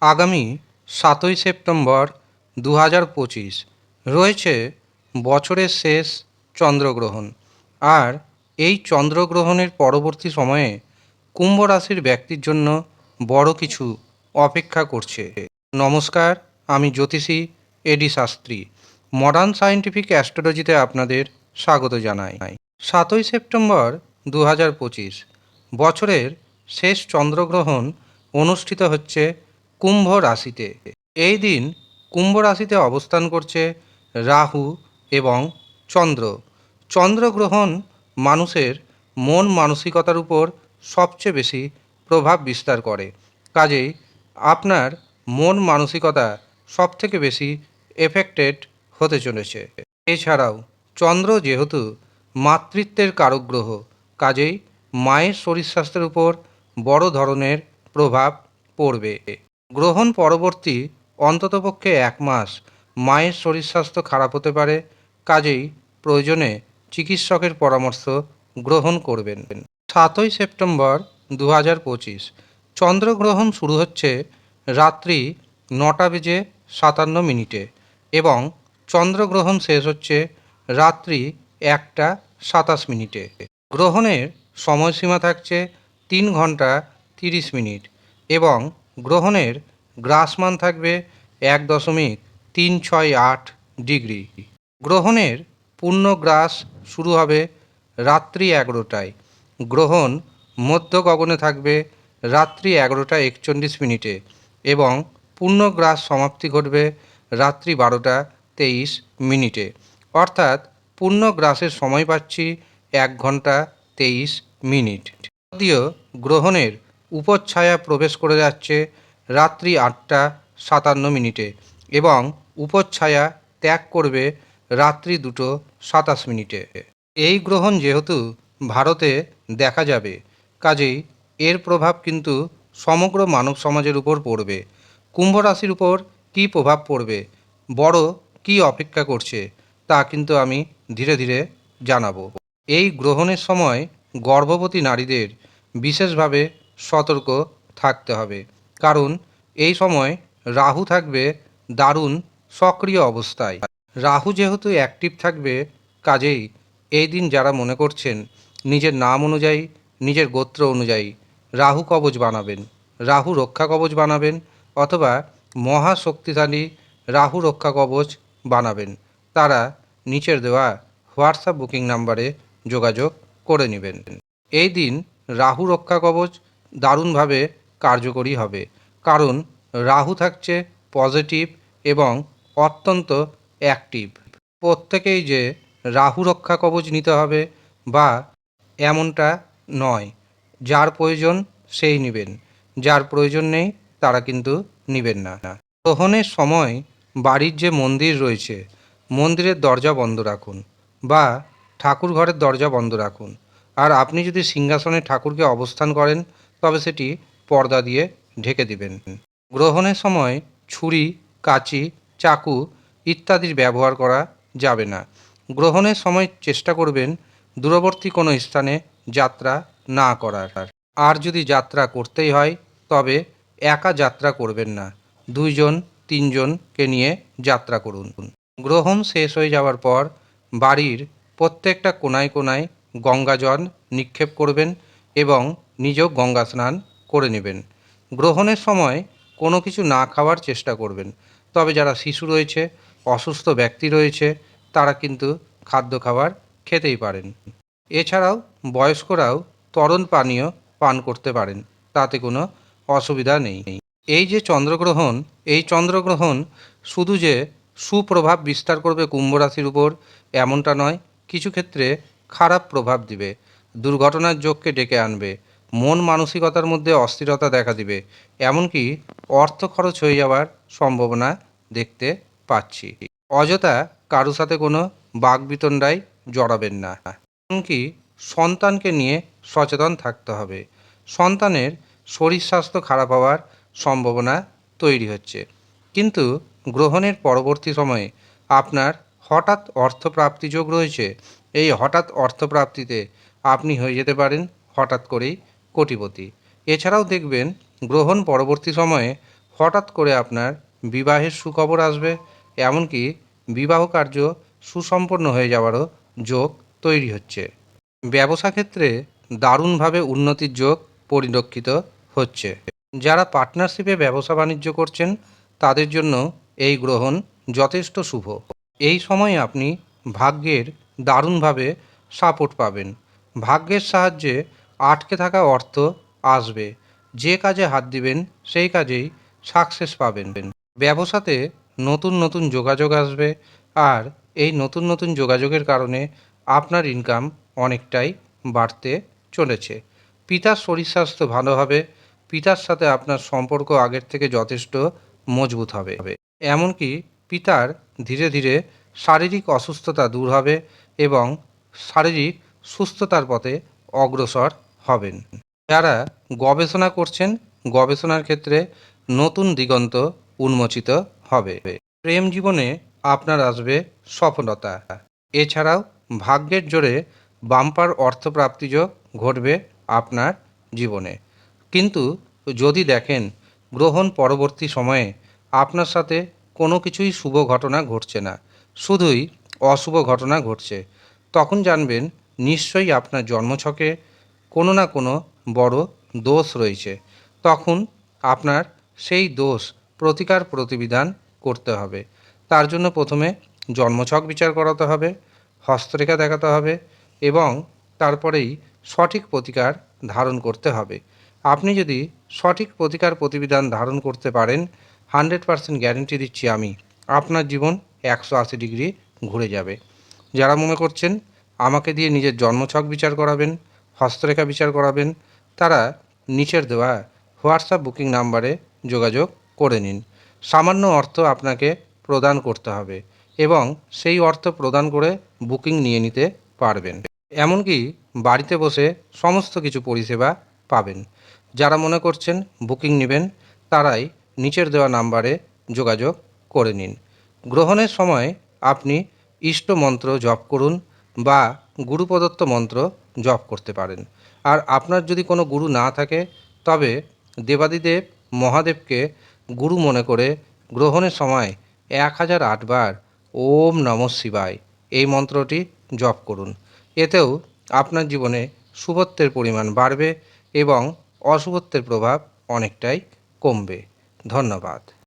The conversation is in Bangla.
আগামী সাতই সেপ্টেম্বর দু হাজার পঁচিশ। রয়েছে বছরের শেষ চন্দ্রগ্রহণ। আর এই চন্দ্রগ্রহণের পরবর্তী সময়ে কুম্ভ রাশির ব্যক্তির জন্য বড় কিছু অপেক্ষা করছে। নমস্কার, আমি জ্যোতিষী A D Shastri. Modern scientific অ্যাস্ট্রোলজিতে আপনাদের স্বাগত জানাই। সাতই সেপ্টেম্বর দু হাজার পঁচিশ। বছরের শেষ চন্দ্রগ্রহণ অনুষ্ঠিত হচ্ছে কুম্ভ রাশিতে। এই দিন কুম্ভ রাশিতে অবস্থান করছে রাহু এবং চন্দ্র। চন্দ্রগ্রহণ মানুষের মন মানসিকতার উপর সবচেয়ে বেশি প্রভাব বিস্তার করে। কাজেই আপনার মন মানসিকতা সবথেকে বেশি এফেক্টেড হতে চলেছে। এছাড়াও চন্দ্র যেহেতু মাতৃত্বের কারক গ্রহ, কাজেই মায়ের শরীর স্বাস্থ্যের উপর বড় ধরনের প্রভাব পড়বে। গ্রহণ পরবর্তী অন্ততপক্ষে এক মাস মায়ের শরীর স্বাস্থ্য খারাপ হতে পারে, কাজেই প্রয়োজনে চিকিৎসকের পরামর্শ গ্রহণ করবেন। সাতই সেপ্টেম্বর দু হাজার পঁচিশ, চন্দ্রগ্রহণ শুরু হচ্ছে রাত্রি নটা বেজে সাতান্ন মিনিটে এবং চন্দ্রগ্রহণ শেষ হচ্ছে রাত্রি একটা সাতাশ মিনিটে। গ্রহণের সময়সীমা থাকছে তিন ঘণ্টা তিরিশ মিনিট এবং গ্রহণের গ্রাসমান থাকবে এক দশমিক তিন ছয় আট ডিগ্রি। গ্রহণের পূর্ণ গ্রাস শুরু হবে রাত্রি এগারোটায়। গ্রহণ মধ্য গগনে থাকবে রাত্রি এগারোটা একচল্লিশ মিনিটে এবং পূর্ণগ্রাস সমাপ্তি ঘটবে রাত্রি বারোটা তেইশ মিনিটে। অর্থাৎ পূর্ণগ্রাসের সময় পাচ্ছি এক ঘণ্টা তেইশ মিনিট। যদিও গ্রহণের উপচ্ছায়া প্রবেশ করে যাচ্ছে রাত্রি আটটা সাতান্ন মিনিটে এবং উপচ্ছায়া ত্যাগ করবে রাত্রি দুটো সাতাশ মিনিটে। এই গ্রহণ যেহেতু ভারতে দেখা যাবে, কাজেই এর প্রভাব কিন্তু সমগ্র মানব সমাজের উপর পড়বে। কুম্ভ রাশির উপর কী প্রভাব পড়বে, বড় কী অপেক্ষা করছে, তা কিন্তু আমি ধীরে ধীরে জানাব। এই গ্রহণের সময় গর্ভবতী নারীদের বিশেষভাবে সতর্ক থাকতে হবে। কারণ এই সময় রাহু থাকবে দারুণ সক্রিয় অবস্থায়। রাহু যেহেতু অ্যাক্টিভ থাকবে, কাজেই এই দিন যারা মনে করছেন নিজের নাম অনুযায়ী, নিজের গোত্র অনুযায়ী রাহু কবচ বানাবেন। রাহু রক্ষা কবচ বানাবেন অথবা মহা শক্তিশালী রাহু রক্ষা কবচ বানাবেন। তারা নিচের দেওয়া হোয়াটসঅ্যাপ বুকিং নাম্বারে যোগাযোগ করে নেবেন। এই দিন রাহু রক্ষা কবচ দারুণভাবে কার্যকরী হবে। কারণ রাহু থাকছে পজিটিভ এবং অত্যন্ত অ্যাক্টিভ। প্রত্যেকেই যে রাহু রক্ষা কবচ নিতে হবে বা এমনটা নয়, যার প্রয়োজন সেই নেবেন। যার প্রয়োজন নেই, তারা কিন্তু নেবেন না। গ্রহণের সময় বাড়ির যে মন্দির রয়েছে, মন্দিরের দরজা বন্ধ রাখুন বা ঠাকুর ঘরের দরজা বন্ধ রাখুন। আর আপনি যদি সিংহাসনে ঠাকুরকে অবস্থান করেন তবে সেটি পর্দা দিয়ে ঢেকে দিবেন। গ্রহণের সময় ছুরি, কাঁচি, চাকু ইত্যাদির ব্যবহার করা যাবে না। গ্রহণের সময় চেষ্টা করবেন দূরবর্তী কোনো স্থানে যাত্রা না করার। আর যদি যাত্রা করতেই হয়, তবে একা যাত্রা করবেন না। দুইজন, তিনজনকে নিয়ে যাত্রা করুন। গ্রহণ শেষ হয়ে যাওয়ার পর বাড়ির প্রত্যেকটা কোনায় কোনায় গঙ্গা জল নিক্ষেপ করবেন এবং নিজেও গঙ্গা স্নান করে নেবেন। গ্রহণের সময় কোনো কিছু না খাওয়ার চেষ্টা করবেন। তবে যারা শিশু রয়েছে, অসুস্থ ব্যক্তি রয়েছে, তারা কিন্তু খাদ্য খাবার খেতেই পারেন। এছাড়াও বয়স্করাও তরল পানীয় পান করতে পারেন, তাতে কোনো অসুবিধা নেই। এই যে চন্দ্রগ্রহণ, এই চন্দ্রগ্রহণ শুধু যে সুপ্রভাব বিস্তার করবে কুম্ভ রাশির উপর, এমনটা নয়। কিছু ক্ষেত্রে খারাপ প্রভাব দিবে। দুর্ঘটনার যোগকে ডেকে আনবে। মন মানসিকতার মধ্যে অস্থিরতা দেখা দিবে। এমনকি অর্থ খরচ হয়ে যাওয়ার সম্ভাবনা দেখতে পাচ্ছি। অযথা কারও সাথে কোনো বাগবিতণ্ডায় জড়াবেন না। এমনকি সন্তানকে নিয়ে সচেতন থাকতে হবে। সন্তানের শরীর স্বাস্থ্য খারাপ হওয়ার সম্ভাবনা তৈরি হচ্ছে। কিন্তু গ্রহণের পরবর্তী সময়ে আপনার হঠাৎ অর্থপ্রাপ্তি যোগ রয়েছে। এই হঠাৎ অর্থপ্রাপ্তিতে আপনি হয়ে যেতে পারেন হঠাৎ করেই কোটিপতি। এছাড়াও দেখবেন, গ্রহণ পরবর্তী সময়ে হঠাৎ করে আপনার বিবাহের সুখবর আসবে, এমনকি বিবাহ কার্য সুসম্পন্ন হয়ে যাওয়ারও যোগ তৈরি হচ্ছে। ব্যবসা ক্ষেত্রে দারুণভাবে উন্নতির যোগ পরিলক্ষিত হচ্ছে। যারা পার্টনারশিপে ব্যবসা বাণিজ্য করছেন, তাদের জন্য এই গ্রহণ যথেষ্ট শুভ। এই সময় আপনি ভাগ্যের দারুণভাবে সাপোর্ট পাবেন। ভাগ্যের সাহায্যে আটকে থাকা অর্থ আসবে। যে কাজে হাত দিবেন, সেই কাজেই সাকসেস পাবেন। ব্যবসাতে নতুন নতুন যোগাযোগ আসবে আর এই নতুন নতুন যোগাযোগের কারণে আপনার ইনকাম অনেকটাই বাড়তে চলেছে। পিতার শরীর স্বাস্থ্য ভালো হবে, পিতার সাথে আপনার সম্পর্ক আগের থেকে যথেষ্ট মজবুত হবে। এমনকি পিতার ধীরে ধীরে শারীরিক অসুস্থতা দূর হবে এবং শারীরিক সুস্থতার পথে অগ্রসর হবেন। যারা গবেষণা করছেন, গবেষণার ক্ষেত্রে নতুন দিগন্ত উন্মোচিত হবে। প্রেম জীবনে আপনার আসবে সফলতা। এছাড়াও ভাগ্যের জোরে বাম্পার অর্থপ্রাপ্তি যোগ ঘটবে আপনার জীবনে। কিন্তু যদি দেখেন গ্রহণ পরবর্তী সময়ে আপনার সাথে কোনো কিছুই শুভ ঘটনা ঘটছে না, শুধুই অশুভ ঘটনা ঘটছে, তখন জানবেন নিশ্চয়ই আপনার জন্মছকে কোনো না কোনো বড় দোষ রয়েছে। তখন আপনার সেই দোষ প্রতিকার প্রতিবিধান করতে হবে। তার জন্য প্রথমে জন্মছক বিচার করাতে হবে, হস্তরেখা দেখাতে হবে এবং তারপরেই সঠিক প্রতিকার ধারণ করতে হবে। আপনি যদি সঠিক প্রতিকার প্রতিবিধান ধারণ করতে পারেন, হান্ড্রেড পারসেন্ট গ্যারেন্টি দিচ্ছি আমি, আপনার জীবন একশো আশি ডিগ্রি ঘুরে যাবে। যারা মনে করছেন, আমাকে দিয়ে নিজের জন্মছক বিচার করাবেন হস্তরেখা বিচার করাবেন, তারা নিচের দেওয়া হোয়াটসঅ্যাপ বুকিং নাম্বারে যোগাযোগ করে নিন। সামান্য অর্থ আপনাকে প্রদান করতে হবে এবং সেই অর্থ প্রদান করে বুকিং নিয়ে নিতে পারবেন। এমনকি বাড়িতে বসে সমস্ত কিছু পরিষেবা পাবেন। যারা মনে করছেন বুকিং নেবেন, তারাই নিচের দেওয়া নাম্বারে যোগাযোগ করে নিন। গ্রহণের সময় আপনি ইষ্ট মন্ত্র জপ করুন বা গুরু প্রদত্ত মন্ত্র জপ করতে পারেন। আর আপনার যদি কোনো গুরু না থাকে, তবে দেবাদিদেব মহাদেবকে গুরু মনে করে গ্রহণের সময় এক হাজার আটবার ওম নম শিবায় এই মন্ত্রটি জপ করুন। এতেও আপনার জীবনে শুভত্বের পরিমাণ বাড়বে এবং অশুভত্বের প্রভাব অনেকটাই কমবে। ধন্যবাদ।